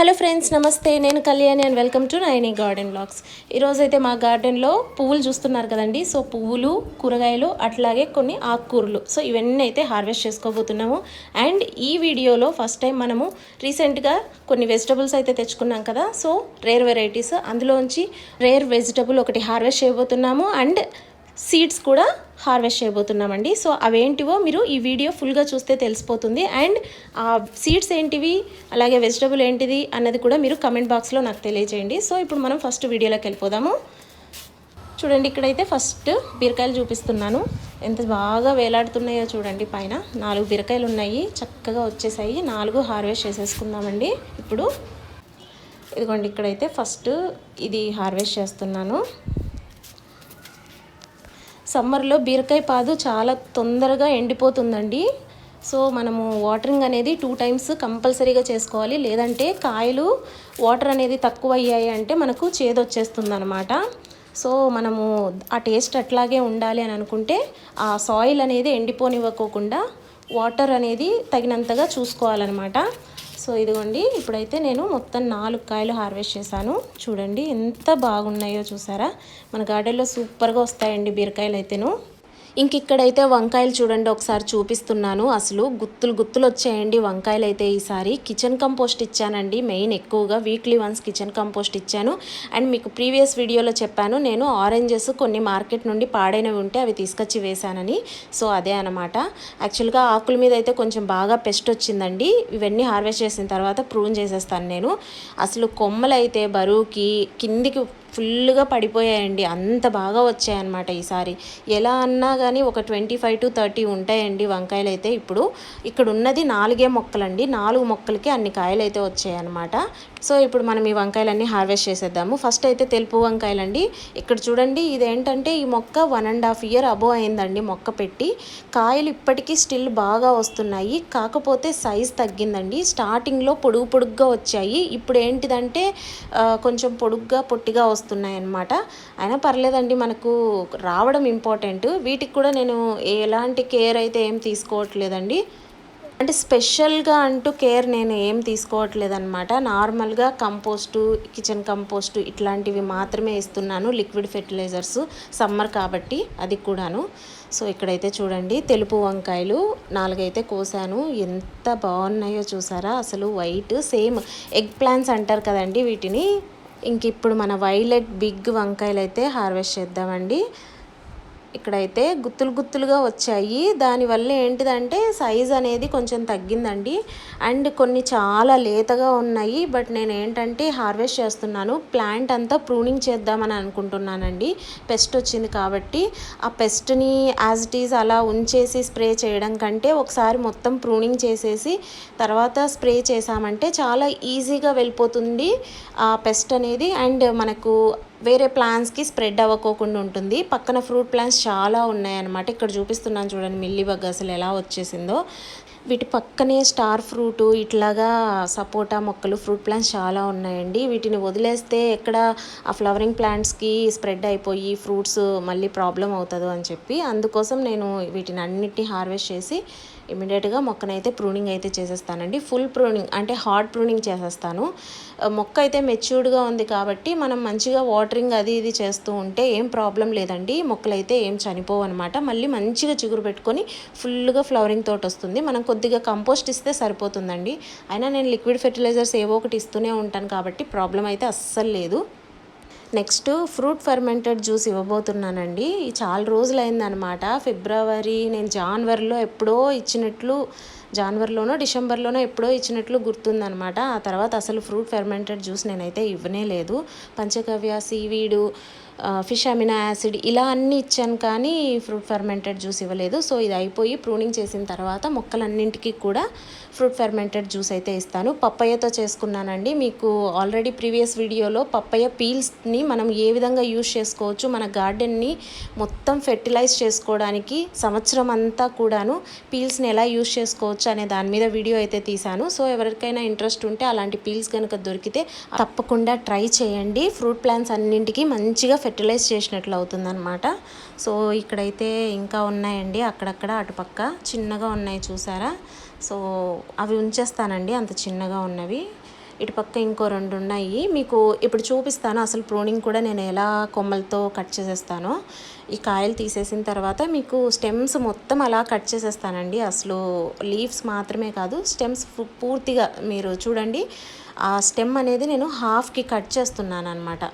Hello friends నమస్తే. నేను Kalyani and welcome to Naini garden blogs ఈరోజు అయితే మా గార్డెన్లో పువ్వులు చూస్తున్నారు కదండి. సో పువ్వులు కూరగాయలు అట్లాగే కొన్ని ఆకుకూరలు. సో ఇవన్నీ అయితే హార్వెస్ట్ చేసుకోబోతున్నాము. అండ్ ఈ వీడియోలో ఫస్ట్ టైం మనము రీసెంట్గా కొన్ని వెజిటబుల్స్ అయితే తెచ్చుకున్నాం కదా. సో రేర్ వెరైటీస్ అందులోంచి రేర్ వెజిటబుల్ ఒకటి హార్వెస్ట్ చేయబోతున్నాము. అండ్ సీడ్స్ కూడా హార్వెస్ట్ చేయబోతున్నామండి. సో అవేంటివో మీరు ఈ వీడియో ఫుల్గా చూస్తే తెలిసిపోతుంది. అండ్ ఆ సీడ్స్ ఏంటివి అలాగే వెజిటబుల్ ఏంటిది అన్నది కూడా మీరు కమెంట్ బాక్స్లో నాకు తెలియజేయండి. సో ఇప్పుడు మనం ఫస్ట్ వీడియోలోకి వెళ్ళిపోదాము. చూడండి ఇక్కడైతే ఫస్ట్ బీరకాయలు చూపిస్తున్నాను. ఎంత బాగా వేలాడుతున్నాయో చూడండి పైన. నాలుగు బీరకాయలు ఉన్నాయి. చక్కగా వచ్చేసాయి. నాలుగు హార్వెస్ట్ చేసేసుకుందామండి. ఇప్పుడు ఇదిగోండి ఇక్కడైతే ఫస్ట్ ఇది హార్వెస్ట్ చేస్తున్నాను. సమ్మర్లో బీరకాయ పాదు చాలా తొందరగా ఎండిపోతుందండి. సో మనము వాటరింగ్ అనేది టూ టైమ్స్ కంపల్సరీగా చేసుకోవాలి. లేదంటే కాయలు వాటర్ అనేది తక్కువ అయ్యాయి అంటే మనకు చేదొచ్చేస్తుంది అనమాట సో మనము ఆ టేస్ట్ అట్లాగే ఉండాలి అని అనుకుంటే ఆ సాయిల్ అనేది ఎండిపోనివ్వకోకుండా వాటర్ అనేది తగినంతగా చూసుకోవాలన్నమాట. సో ఇదిగోండి ఇప్పుడైతే నేను మొత్తం నాలుగు కాయలు హార్వెస్ట్ చేశాను. చూడండి ఎంత బాగున్నాయో చూసారా? మన గార్డెన్లో సూపర్గా వస్తాయండి బీరకాయలు అయితేను. ఇంక ఇక్కడైతే వంకాయలు చూడండి ఒకసారి చూపిస్తున్నాను. అసలు గుత్తులు గుత్తులు వచ్చాయండి వంకాయలు అయితే ఈసారి. కిచెన్ కంపోస్ట్ ఇచ్చానండి మెయిన్ ఎక్కువగా వీక్లీ వన్స్ కిచెన్ కంపోస్ట్ ఇచ్చాను. అండ్ మీకు ప్రీవియస్ వీడియోలో చెప్పాను నేను ఆరెంజెస్ కొన్ని మార్కెట్ నుండి పాడైనవి ఉంటే అవి తీసుకొచ్చి వేశానని. సో అదే అనమాట యాక్చువల్గా ఆకుల మీద అయితే కొంచెం బాగా పెస్ట్ వచ్చిందండి. ఇవన్నీ హార్వెస్ట్ చేసిన తర్వాత ప్రూన్ చేసేస్తాను నేను. అసలు కొమ్మలు అయితే బరువుకి కిందికి ఫుల్గా పడిపోయాయండి. అంత బాగా వచ్చాయన్నమాట ఈసారి. ఎలా అన్నా కానీ ఒక ట్వంటీ ఫైవ్ టు థర్టీ ఉంటాయండి వంకాయలు అయితే ఇప్పుడు ఇక్కడ ఉన్నది నాలుగే మొక్కలండి. నాలుగు మొక్కలకి అన్ని కాయలు అయితే వచ్చాయన్నమాట. సో ఇప్పుడు మనం ఈ వంకాయలన్నీ హార్వెస్ట్ చేసేద్దాము. ఫస్ట్ అయితే తెలుపు వంకాయలండి. ఇక్కడ చూడండి ఇదేంటంటే ఈ మొక్క one and half year above అయిందండి మొక్క పెట్టి. కాయలు ఇప్పటికీ స్టిల్ బాగా వస్తున్నాయి. కాకపోతే సైజ్ తగ్గిందండి. స్టార్టింగ్లో పొడుగు పొడుగ్గా వచ్చాయి. ఇప్పుడు ఏంటిదంటే కొంచెం పొడుగ్గా పొట్టిగా వస్తున్నాయి అన్నమాట అయినా పర్లేదండి మనకు రావడం ఇంపార్టెంట్. వీటికి కూడా నేను ఎలాంటి కేర్ అయితే ఏం తీసుకోవట్లేదండి. అంటే స్పెషల్గా అంటూ కేర్ నేను ఏం తీసుకోవట్లేదన్నమాట. నార్మల్గా కంపోస్టు కిచెన్ కంపోస్టు ఇట్లాంటివి మాత్రమే ఇస్తున్నాను. లిక్విడ్ ఫెర్టిలైజర్స్ సమ్మర్ కాబట్టి అది కూడాను. సో ఇక్కడైతే చూడండి తెలుపు వంకాయలు నాలుగైతే కోసాను. ఎంత బాగున్నాయో చూసారా? అసలు వైట్ సేమ్ ఎగ్ ప్లాంట్స్ అంటారు కదండి వీటిని. ఇంక ఇప్పుడు మన వైలెట్ బిగ్ వంకాయలు అయితే హార్వెస్ట్ చేద్దామండి. ఇక్కడైతే గుత్తులు గుత్తులుగా వచ్చాయి. దానివల్ల ఏంటిదంటే సైజ్ అనేది కొంచెం తగ్గిందండి. అండ్ కొన్ని చాలా లేతగా ఉన్నాయి. బట్ నేను ఏంటంటే హార్వెస్ట్ చేస్తున్నాను. ప్లాంట్ అంతా ప్రూనింగ్ చేద్దామని అనుకుంటున్నానండి. పెస్ట్ వచ్చింది కాబట్టి. ఆ పెస్ట్ని యాజ్ ఇట్ ఈజ్ అలా ఉంచేసి స్ప్రే చేయడం కంటే ఒకసారి మొత్తం ప్రూనింగ్ చేసేసి తర్వాత స్ప్రే చేసామంటే చాలా ఈజీగా వెళ్ళిపోతుంది ఆ పెస్ట్ అనేది. అండ్ మనకు వేరే ప్లాంట్స్కి స్ప్రెడ్ అవ్వకోకుండా ఉంటుంది. పక్కన ఫ్రూట్ ప్లాంట్స్ చాలా ఉన్నాయన్నమాట. ఇక్కడ చూపిస్తున్నాను చూడండి మిల్లీ బగ్ అసలు ఎలా వచ్చేసిందో. వీటి పక్కనే స్టార్ ఫ్రూట్ ఇట్లాగా సపోటా మొక్కలు ఫ్రూట్ ప్లాంట్స్ చాలా ఉన్నాయండి. వీటిని వదిలేస్తే ఎక్కడ ఆ ఫ్లవరింగ్ ప్లాంట్స్కి స్ప్రెడ్ అయిపోయి ఫ్రూట్స్ మళ్ళీ ప్రాబ్లం అవుతుందో అని చెప్పి అందుకోసం నేను వీటిని అన్నిటిని హార్వెస్ట్ చేసి ఇమీడియట్గా మొక్కనైతే ప్రూనింగ్ అయితే చేసేస్తానండి. ఫుల్ ప్రూనింగ్ అంటే హార్డ్ ప్రూనింగ్ చేసేస్తాను. మొక్క అయితే మెచ్యూర్డ్గా ఉంది కాబట్టి మనం మంచిగా వాటరింగ్ అది ఇది చేస్తూ ఉంటే ఏం ప్రాబ్లం లేదండి. మొక్కలు అయితే ఏం చనిపోవు అనమాట మళ్ళీ మంచిగా చిగురు పెట్టుకొని ఫుల్గా ఫ్లవరింగ్ తోట వస్తుంది. మనం కొద్దిగా కంపోస్ట్ ఇస్తే సరిపోతుందండి. అయినా నేను లిక్విడ్ ఫెర్టిలైజర్స్ ఏవో ఒకటి ఇస్తూనే ఉంటాను కాబట్టి ప్రాబ్లం అయితే అస్సలు లేదు. నెక్స్ట్ ఫ్రూట్ ఫర్మెంటెడ్ జ్యూస్ ఇవ్వబోతున్నానండి. చాలా రోజులైందనమాట. ఫిబ్రవరి నేను జాన్వరిలో ఎప్పుడో ఇచ్చినట్లు జాన్వరిలోనో డిసెంబర్లోనో ఎప్పుడో ఇచ్చినట్లు గుర్తుందనమాట. ఆ తర్వాత అసలు ఫ్రూట్ ఫెర్మెంటెడ్ జ్యూస్ నేనైతే ఇవ్వనే లేదు. Panchagavya seaweed fish amino acid ఇలా అన్నీ ఇచ్చాను కానీ ఫ్రూట్ ఫర్మెంటెడ్ జ్యూస్ ఇవ్వలేదు. సో ఇది అయిపోయి ప్రూనింగ్ చేసిన తర్వాత మొక్కలన్నింటికి కూడా ఫ్రూట్ ఫెర్మెంటెడ్ జ్యూస్ అయితే ఇస్తాను. పప్పయ్యతో చేసుకున్నానండి. మీకు ఆల్రెడీ ప్రీవియస్ వీడియోలో పప్పయ్య పీల్స్ని మనం ఏ విధంగా యూజ్ చేసుకోవచ్చు మన గార్డెన్ని మొత్తం ఫెర్టిలైజ్ చేసుకోవడానికి సంవత్సరం అంతా కూడాను పీల్స్ని ఎలా యూజ్ చేసుకోవచ్చు అనే దాని మీద వీడియో అయితే తీశాను. సో ఎవరికైనా ఇంట్రెస్ట్ ఉంటే అలాంటి పీల్స్ కనుక దొరికితే తప్పకుండా ట్రై చేయండి. ఫ్రూట్ ప్లాంట్స్ అన్నింటికి మంచిగా ఫెర్టిలైజ్ చేసినట్లు అవుతుందన్నమాట. సో ఇక్కడైతే ఇంకా ఉన్నాయండి. అక్కడక్కడ అటుపక్క చిన్నగా ఉన్నాయి చూసారా? సో అవి ఉంచేస్తానండి అంత చిన్నగా ఉన్నవి. ఇటు పక్క ఇంకో రెండు ఉన్నాయి. మీకు ఇప్పుడు చూపిస్తాను అసలు ప్రూనింగ్ కూడా నేను ఎలా కొమ్మలతో కట్ చేసేస్తానో. ఈ కాయలు తీసేసిన తర్వాత మీకు స్టెమ్స్ మొత్తం అలా కట్ చేసేస్తానండి. అసలు లీవ్స్ మాత్రమే కాదు స్టెమ్స్ పూర్తిగా మీరు చూడండి ఆ స్టెమ్ అనేది నేను హాఫ్కి కట్ చేస్తున్నాను అనమాట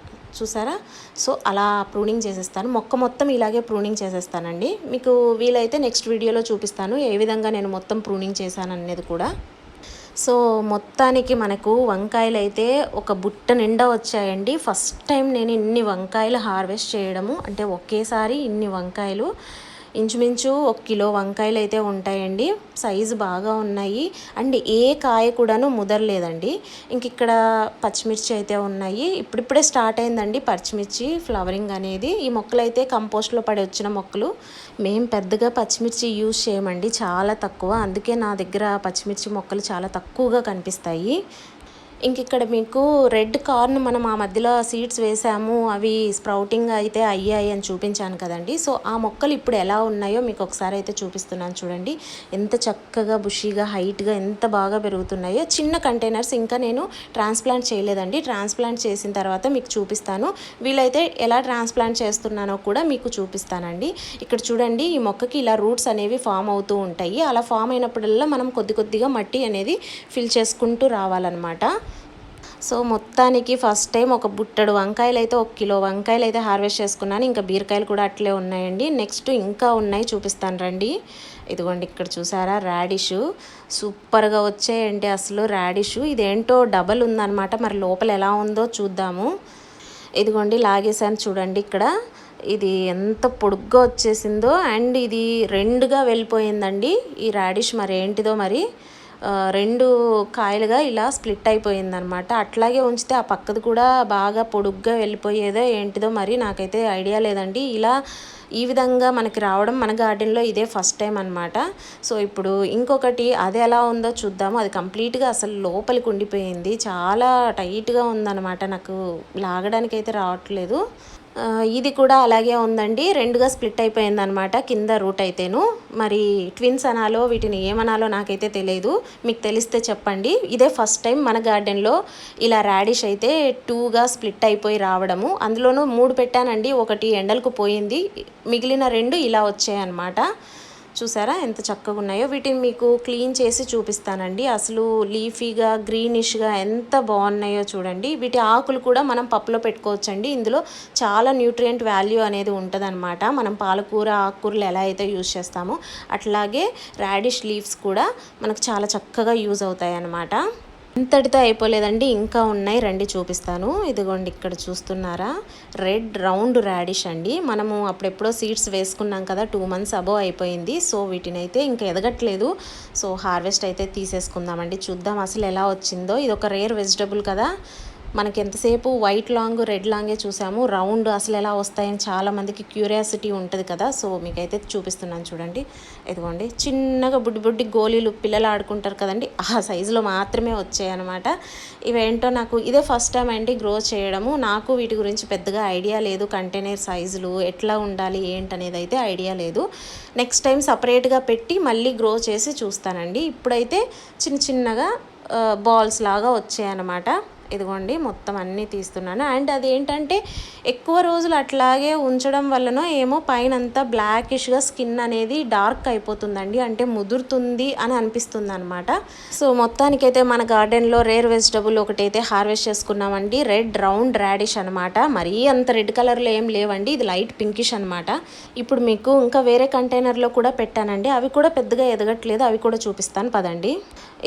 చూసారా? సో అలా ప్రూనింగ్ చేసేస్తాను. మొక్క మొత్తం ఇలాగే ప్రూనింగ్ చేసేస్తానండి. మీకు వీలైతే నెక్స్ట్ వీడియోలో చూపిస్తాను. ఏ విధంగా నేను మొత్తం ప్రూనింగ్ చేశాను అనేది కూడా. సో మొత్తానికి మనకు వంకాయలు అయితే ఒక బుట్ట నిండా వచ్చాయండి. ఫస్ట్ టైం నేను ఇన్ని వంకాయలు హార్వెస్ట్ చేయడము. అంటే ఒకేసారి ఇన్ని వంకాయలు ఇంచుమించు ఒక కిలో వంకాయలు అయితే ఉంటాయండి. సైజు బాగా ఉన్నాయి. అండ్ ఏ కాయ కూడాను ముదరలేదండి. ఇంక ఇక్కడ పచ్చిమిర్చి అయితే ఉన్నాయి. ఇప్పుడిప్పుడే స్టార్ట్ అయిందండి పచ్చిమిర్చి ఫ్లవరింగ్ అనేది. ఈ మొక్కలు అయితే కంపోస్ట్లో పడి వచ్చిన మొక్కలు. మేము పెద్దగా పచ్చిమిర్చి యూజ్ చేయమండి. చాలా తక్కువ. అందుకే నా దగ్గర పచ్చిమిర్చి మొక్కలు చాలా తక్కువగా కనిపిస్తాయి. ఇంక ఇక్కడ మీకు రెడ్ కార్న్ మనం ఆ మధ్యలో సీడ్స్ వేసాము అవి స్ప్రౌటింగ్ అయితే అయ్యాయి అని చూపించాను కదండి. సో ఆ మొక్కలు ఇప్పుడు ఎలా ఉన్నాయో మీకు ఒకసారి అయితే చూపిస్తున్నాను చూడండి. ఎంత చక్కగా బుషీగా హైట్గా ఎంత బాగా పెరుగుతున్నాయో. చిన్న కంటైనర్స్ ఇంకా నేను ట్రాన్స్ప్లాంట్ చేయలేదండి. ట్రాన్స్ప్లాంట్ చేసిన తర్వాత మీకు చూపిస్తాను. వీలైతే ఎలా ట్రాన్స్ప్లాంట్ చేస్తున్నానో కూడా మీకు చూపిస్తానండి. ఇక్కడ చూడండి ఈ మొక్కకి ఇలా రూట్స్ అనేవి ఫామ్ అవుతూ ఉంటాయి. అలా ఫామ్ అయినప్పుడల్లా మనం కొద్ది కొద్దిగా మట్టి అనేది ఫిల్ చేసుకుంటూ రావాలన్నమాట. సో మొత్తానికి ఫస్ట్ టైం ఒక బుట్టడు వంకాయలు అయితే ఒక కిలో వంకాయలు అయితే హార్వెస్ట్ చేసుకున్నాను. ఇంకా బీరకాయలు కూడా అట్లే ఉన్నాయండి. నెక్స్ట్ ఇంకా ఉన్నాయి చూపిస్తాను రండి. ఇదిగోండి ఇక్కడ చూసారా రాడిష్. సూపర్గా వచ్చాయండి అసలు రాడిష్. ఇదేంటో డబల్ ఉందన్నమాట. మరి లోపల ఎలా ఉందో చూద్దాము. ఇదిగోండి లాగేశాను చూడండి ఇక్కడ. ఇది ఎంత పొడుగ్గా వచ్చేసిందో. అండ్ ఇది రెండుగా వెళ్ళిపోయిందండి. ఈ రాడిష్ మరి ఏంటిదో మరి? రెండు కాయలుగా ఇలా స్ప్లిట్ అయిపోయిందనమాట అట్లాగే ఉంచితే ఆ పక్కది కూడా బాగా పొడుగ్గా వెళ్ళిపోయేదో ఏంటిదో మరి నాకైతే ఐడియా లేదండి. ఇలా ఈ విధంగా మనకి రావడం మన గార్డెన్లో ఇదే ఫస్ట్ టైం అనమాట సో ఇప్పుడు ఇంకొకటి అది ఎలా ఉందో చూద్దాము. అది కంప్లీట్గా అసలు లోపలికి ఉండిపోయింది. చాలా టైట్గా ఉందన్నమాట. నాకు లాగడానికైతే రావట్లేదు. ఇది కూడా అలాగే ఉందండి. రెండుగా స్ప్లిట్ అయిపోయింది అనమాట కింద రూట్ అయితేను. మరి ట్విన్స్ అనాలో వీటిని ఏమనాలో నాకైతే తెలియదు. మీకు తెలిస్తే చెప్పండి. ఇదే ఫస్ట్ టైం మన గార్డెన్లో ఇలా రాడిష్ అయితే టూగా స్ప్లిట్ అయిపోయి రావడము. అందులోనూ మూడు పెట్టానండి. ఒకటి ఎండలకు పోయింది. మిగిలిన రెండు ఇలా వచ్చాయన్నమాట. చూసారా? ఎంత చక్కగా ఉన్నాయో. వీటిని మీకు క్లీన్ చేసి చూపిస్తానండి. అసలు లీఫీగా గ్రీనిష్గా ఎంత బాగున్నాయో చూడండి. వీటి ఆకులు కూడా మనం పప్పులో పెట్టుకోవచ్చండి. ఇందులో చాలా న్యూట్రియంట్ వాల్యూ అనేది ఉంటుందన్నమాట. మనం పాలకూర ఆకుకూరలు ఎలా అయితే యూజ్ చేస్తామో అట్లాగే రాడిష్ లీవ్స్ కూడా మనకు చాలా చక్కగా యూజ్ అవుతాయి అన్నమాట ఇంతటితో అయిపోలేదండి. ఇంకా ఉన్నాయి. రండి చూపిస్తాను. ఇదిగోండి ఇక్కడ చూస్తున్నారా? రెడ్ రౌండ్ రాడిష్ అండి. మనము అప్పుడెప్పుడో సీడ్స్ వేసుకున్నాం కదా టూ మంత్స్ అబో అయిపోయింది. సో వీటిని అయితే ఇంకా ఎదగట్లేదు. సో హార్వెస్ట్ అయితే తీసేసుకుందామండి. చూద్దాం అసలు ఎలా వచ్చిందో. ఇది ఒక రేర్ వెజిటబుల్ కదా. మనకి ఎంతసేపు వైట్ లాంగ్ రెడ్ లాంగే చూసాము రౌండ్ అసలు ఎలా వస్తాయని చాలామందికి క్యూరియాసిటీ ఉంటుంది కదా. సో మీకైతే చూపిస్తున్నాను చూడండి. ఇదిగోండి చిన్నగా బుడ్డి బుడ్డి గోళీలు పిల్లలు ఆడుకుంటారు కదండి. ఆ సైజులో మాత్రమే వచ్చాయన్నమాట ఇవేంటో నాకు ఇదే ఫస్ట్ టైం అండి గ్రో చేయడము. నాకు వీటి గురించి పెద్దగా ఐడియా లేదు. కంటైనర్ సైజులు ఎట్లా ఉండాలి ఏంటనేది అయితే ఐడియా లేదు. నెక్స్ట్ టైం సపరేట్గా పెట్టి మళ్ళీ గ్రో చేసి చూస్తానండి. ఇప్పుడైతే చిన్న చిన్నగా బాల్స్ లాగా వచ్చాయన్నమాట. ఇదిగోండి మొత్తం అన్నీ తీస్తున్నాను. అండ్ అది ఏంటంటే ఎక్కువ రోజులు అట్లాగే ఉంచడం వల్లనో ఏమో పైన అంతా బ్లాకిష్గా స్కిన్ అనేది డార్క్ అయిపోతుందండి. అంటే ముదురుతుంది అని అనిపిస్తుంది అనమాట సో మొత్తానికైతే మన గార్డెన్లో రేర్ వెజిటబుల్ ఒకటైతే హార్వెస్ట్ చేసుకున్నామండి. రెడ్ రౌండ్ రాడిష్ అనమాట మరీ అంత రెడ్ కలర్లో ఏం లేవండి. ఇది లైట్ పింకిష్ అనమాట ఇప్పుడు మీకు ఇంకా వేరే కంటైనర్లో కూడా పెట్టానండి. అవి కూడా పెద్దగా ఎదగట్లేదు. అవి కూడా చూపిస్తాను. పదండి.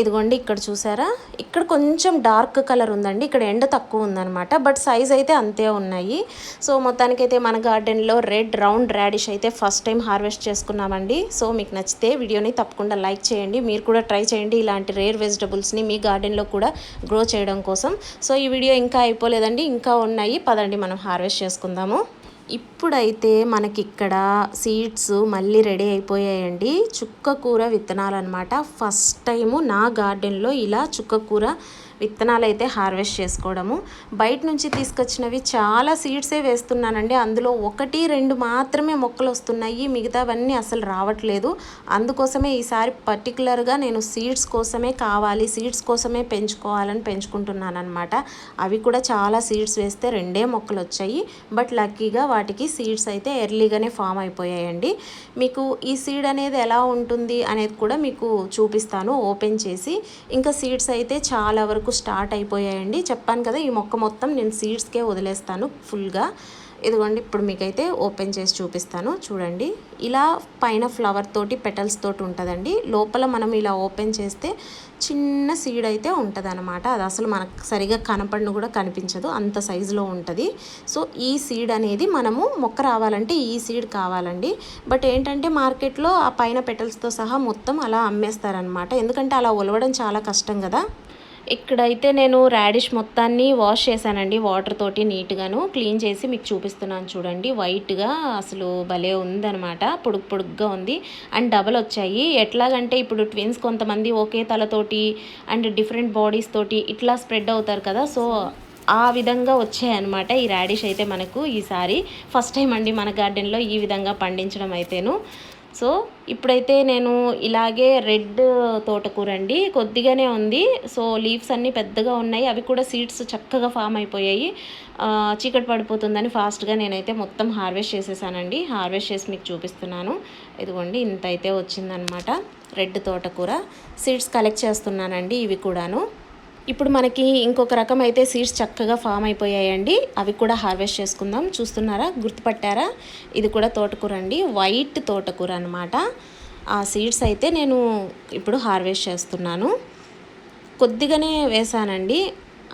ఇదిగోండి ఇక్కడ చూసారా? ఇక్కడ కొంచెం డార్క్ కలర్ ఉందండి. ఇక్కడ ఎండ తక్కువ ఉందనమాట బట్ సైజ్ అయితే అంతే ఉన్నాయి. సో మొత్తానికైతే మన గార్డెన్లో రెడ్ రౌండ్ రాడిష్ అయితే ఫస్ట్ టైం హార్వెస్ట్ చేసుకున్నామండి. సో మీకు నచ్చితే వీడియోని తప్పకుండా లైక్ చేయండి. మీరు కూడా ట్రై చేయండి. ఇలాంటి రేర్ వెజిటబుల్స్ని మీ గార్డెన్లో కూడా గ్రో చేయడం కోసం. సో ఈ వీడియో ఇంకా అయిపోలేదండి. ఇంకా ఉన్నాయి. పదండి మనం హార్వెస్ట్ చేసుకుందాము. ఇప్పుడైతే మనకి ఇక్కడ సీడ్స్ మళ్ళీ రెడీ అయిపోయాయండి. చుక్క కూర విత్తనాలు అనమాట ఫస్ట్ టైము నా గార్డెన్లో ఇలా చుక్క కూర విత్తనాలు అయితే హార్వెస్ట్ చేసుకోవడము. బయట నుంచి తీసుకొచ్చినవి చాలా సీడ్సే వేస్తున్నానండి. అందులో ఒకటి రెండు మాత్రమే మొక్కలు వస్తున్నాయి. మిగతావన్నీ అసలు రావట్లేదు. అందుకోసమే ఈసారి పర్టికులర్గా నేను సీడ్స్ కోసమే కావాలి సీడ్స్ కోసమే పెంచుకోవాలని పెంచుకుంటున్నాను అనమాట అవి కూడా చాలా సీడ్స్ వేస్తే రెండే మొక్కలు వచ్చాయి. బట్ లక్కీగా వాటికి సీడ్స్ అయితే ఎర్లీగానే ఫామ్ అయిపోయాయండి. మీకు ఈ సీడ్ అనేది ఎలా ఉంటుంది అనేది కూడా మీకు చూపిస్తాను. ఓపెన్ చేసి. ఇంకా సీడ్స్ అయితే చాలా వరకు స్టార్ట్ అయిపోయాయండి. చెప్పాను కదా ఈ మొక్క మొత్తం నేను సీడ్స్కే వదిలేస్తాను ఫుల్గా. ఇదిగోండి ఇప్పుడు మీకైతే ఓపెన్ చేసి చూపిస్తాను. చూడండి ఇలా పైన ఫ్లవర్ తోటి పెటల్స్ తోటి ఉంటుందండి. లోపల మనం ఇలా ఓపెన్ చేస్తే చిన్న సీడ్ అయితే ఉంటుంది అనమాట అది అసలు మనకు సరిగా కనపడిన కూడా కనిపించదు. అంత సైజులో ఉంటుంది. సో ఈ సీడ్ అనేది మనము మొక్క రావాలంటే ఈ సీడ్ కావాలండి. బట్ ఏంటంటే మార్కెట్లో ఆ పైన పెటల్స్తో సహా మొత్తం అలా అమ్మేస్తారనమాట ఎందుకంటే అలా ఒలవడం చాలా కష్టం కదా. ఇక్కడైతే నేను రాడిష్ మొత్తాన్ని వాష్ చేశానండి వాటర్ తోటి నీట్గాను. క్లీన్ చేసి మీకు చూపిస్తున్నాను చూడండి. వైట్గా అసలు భలే ఉందనమాట పొడుగు పొడుగ్గా ఉంది. అండ్ డబల్ వచ్చాయి. ఎట్లాగంటే ఇప్పుడు ట్విన్స్ కొంతమంది ఒకే తలతోటి అండ్ డిఫరెంట్ బాడీస్ తోటి ఇట్లా స్ప్రెడ్ అవుతారు కదా సో ఆ విధంగా వచ్చాయన్నమాట ఈ రాడిష్ అయితే మనకు ఈసారి. ఫస్ట్ టైం అండి మన గార్డెన్లో ఈ విధంగా పండించడం అయితేను. సో ఇప్పుడైతే నేను ఇలాగే రెడ్ తోటకూర అండి కొద్దిగానే ఉంది. సో లీవ్స్ అన్నీ పెద్దగా ఉన్నాయి. అవి కూడా సీడ్స్ చక్కగా ఫామ్ అయిపోయాయి. చీకటి పడిపోతుందని ఫాస్ట్గా నేనైతే మొత్తం హార్వెస్ట్ చేసేసానండి. హార్వెస్ట్ చేసి మీకు చూపిస్తున్నాను. ఇదిగోండి ఇంత అయితే వచ్చిందనమాట రెడ్ తోటకూర. సీడ్స్ కలెక్ట్ చేస్తున్నానండి ఇవి కూడాను. ఇప్పుడు మనకి ఇంకొక రకం అయితే సీడ్స్ చక్కగా ఫామ్ అయిపోయాయండి. అవి కూడా హార్వెస్ట్ చేసుకుందాం. చూస్తున్నారా? గుర్తుపట్టారా? ఇది కూడా తోటకూర అండి. వైట్ తోటకూర అనమాట ఆ సీడ్స్ అయితే నేను ఇప్పుడు హార్వెస్ట్ చేస్తున్నాను. కొద్దిగానే వేసానండి.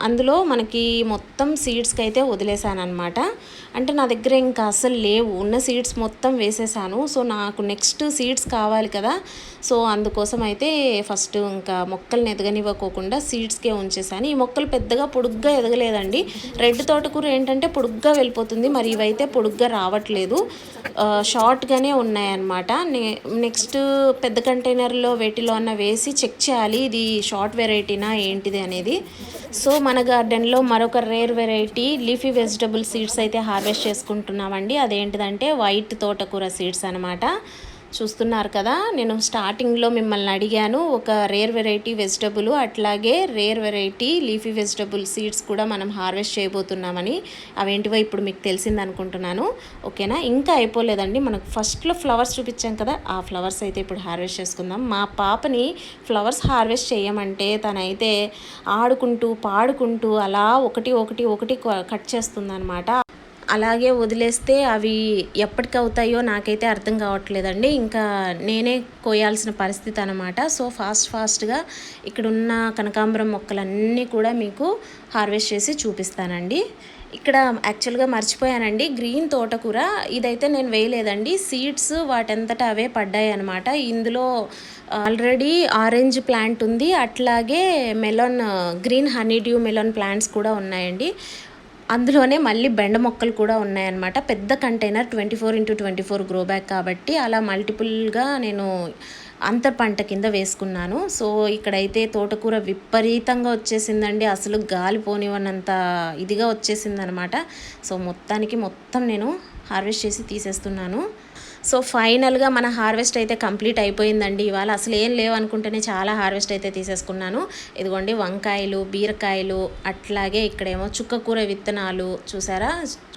అందులో మనకి మొత్తం సీడ్స్కి అయితే వదిలేసాను అనమాట అంటే నా దగ్గర ఇంకా అసలు లేవు. ఉన్న సీడ్స్ మొత్తం వేసేసాను. సో నాకు నెక్స్ట్ సీడ్స్ కావాలి కదా. సో అందుకోసం అయితే ఫస్ట్ ఇంకా మొక్కల్ని ఎదగనివ్వకోకుండా సీడ్స్కే ఉంచేసాను. ఈ మొక్కలు పెద్దగా పొడుగ్గా ఎదగలేదండి. రెడ్ తోటకూర ఏంటంటే పొడుగ్గా వెళ్ళిపోతుంది. మరి ఇవైతే పొడుగ్గా రావట్లేదు. షార్ట్గానే ఉన్నాయన్నమాట. నెక్స్ట్ పెద్ద కంటైనర్లో వేటిలో అన్న వేసి చెక్ చేయాలి. ఇది షార్ట్ వెరైటీనా ఏంటిది అనేది. సో మన గార్డెన్లో మరొక rare variety leafy vegetable seeds అయితే హార్వెస్ట్ చేసుకుంటున్నామండి. అదేంటిదంటే వైట్ తోటకూర సీడ్స్ అనమాట చూస్తున్నారు కదా. నేను స్టార్టింగ్లో మిమ్మల్ని అడిగాను. ఒక రేర్ వెరైటీ వెజిటబుల్ అట్లాగే rare variety leafy vegetable seeds కూడా మనం హార్వెస్ట్ చేయబోతున్నామని అవేంటివో ఇప్పుడు మీకు తెలిసింది అనుకుంటున్నాను. ఓకేనా? ఇంకా అయిపోలేదండి. మనకు ఫస్ట్లో ఫ్లవర్స్ చూపించాం కదా. ఆ ఫ్లవర్స్ అయితే ఇప్పుడు హార్వెస్ట్ చేసుకుందాం. మా పాపని ఫ్లవర్స్ హార్వెస్ట్ చేయమంటే తనైతే ఆడుకుంటూ పాడుకుంటూ అలా ఒకటి ఒకటి ఒకటి కట్ చేస్తుందన్నమాట. అలాగే వదిలేస్తే అవి ఎప్పటికి అవుతాయో నాకైతే అర్థం కావట్లేదండి. ఇంకా నేనే కోయాల్సిన పరిస్థితి అనమాట సో ఫాస్ట్ ఫాస్ట్గా ఇక్కడున్న కనకాంబరం మొక్కలన్నీ కూడా మీకు హార్వెస్ట్ చేసి చూపిస్తానండి. ఇక్కడ యాక్చువల్గా మర్చిపోయానండి. గ్రీన్ తోటకూర ఇదైతే నేను వేయలేదండి. సీడ్స్ వాటంతటా అవే పడ్డాయి అనమాట ఇందులో ఆల్రెడీ ఆరెంజ్ ప్లాంట్ ఉంది. అట్లాగే melon green honey dew melon plants కూడా ఉన్నాయండి. అందులోనే మళ్ళీ బెండ మొక్కలు కూడా ఉన్నాయన్నమాట. పెద్ద container twenty four into twenty four grow bag కాబట్టి అలా మల్టిపుల్గా నేను అంతర్ పంట కింద వేసుకున్నాను. సో ఇక్కడైతే తోటకూర విపరీతంగా వచ్చేసిందండి. అసలు గాలి పోనివ్వనంత ఇదిగా వచ్చేసిందనమాట సో మొత్తానికి మొత్తం నేను హార్వెస్ట్ చేసి తీసేస్తున్నాను. సో ఫైనల్గా మన హార్వెస్ట్ అయితే కంప్లీట్ అయిపోయిందండి. ఇవాళ అసలు ఏం లేవు అనుకుంటేనే చాలా హార్వెస్ట్ అయితే తీసేసుకున్నాను. ఇదిగోండి వంకాయలు బీరకాయలు అట్లాగే ఇక్కడేమో చుక్కకూర విత్తనాలు చూసారా?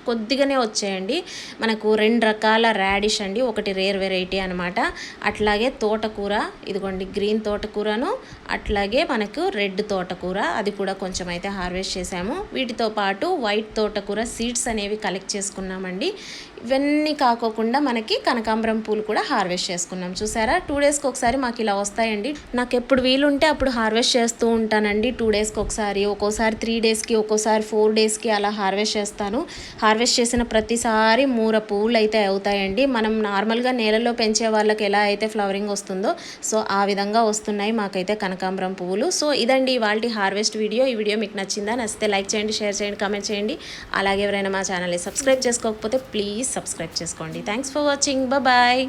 కొద్దిగానే వచ్చాయండి. మనకు రెండు రకాల రాడిష్ అండి. ఒకటి రేర్ వెరైటీ అనమాట అట్లాగే తోటకూర ఇదిగోండి గ్రీన్ తోటకూరను అట్లాగే మనకు రెడ్ తోటకూర. అది కూడా కొంచెం అయితే హార్వెస్ట్ చేసాము వీటితో పాటు వైట్ తోటకూర సీడ్స్ అనేవి కలెక్ట్ చేసుకున్నామండి. ఇవన్నీ కాకోకుండా మనకి కనకాంబరం పూలు కూడా హార్వెస్ట్ చేసుకున్నాం. చూసారా? టూ డేస్కి ఒకసారి మాకు ఇలా వస్తాయండి. నాకు ఎప్పుడు వీలుంటే అప్పుడు హార్వెస్ట్ చేస్తూ ఉంటానండి. టూ డేస్కి ఒకసారి ఒక్కోసారి త్రీ డేస్కి ఒక్కోసారి ఫోర్ డేస్కి అలా హార్వెస్ట్ చేస్తాను. హార్వెస్ట్ చేసిన ప్రతిసారి మూర పువ్వులు అయితే అవుతాయండి. మనం నార్మల్గా నేలలో పెంచే వాళ్ళకి ఎలా అయితే ఫ్లవరింగ్ వస్తుందో సో ఆ విధంగా వస్తున్నాయి మాకైతే కనకాంబరం పువ్వులు సో ఇదండి ఇవాళ హార్వెస్ట్ వీడియో. ఈ వీడియో మీకు నచ్చిందా? నచ్చితే లైక్ చేయండి షేర్ చేయండి కామెంట్ చేయండి. అలాగే ఎవరైనా మా ఛానల్ని సబ్స్క్రైబ్ చేసుకోకపోతే ప్లీజ్ ప్లీజ్ సబ్స్క్రైబ్ చేసుకోండి థ్యాంక్స్ ఫర్ వాచింగ్ బాయ్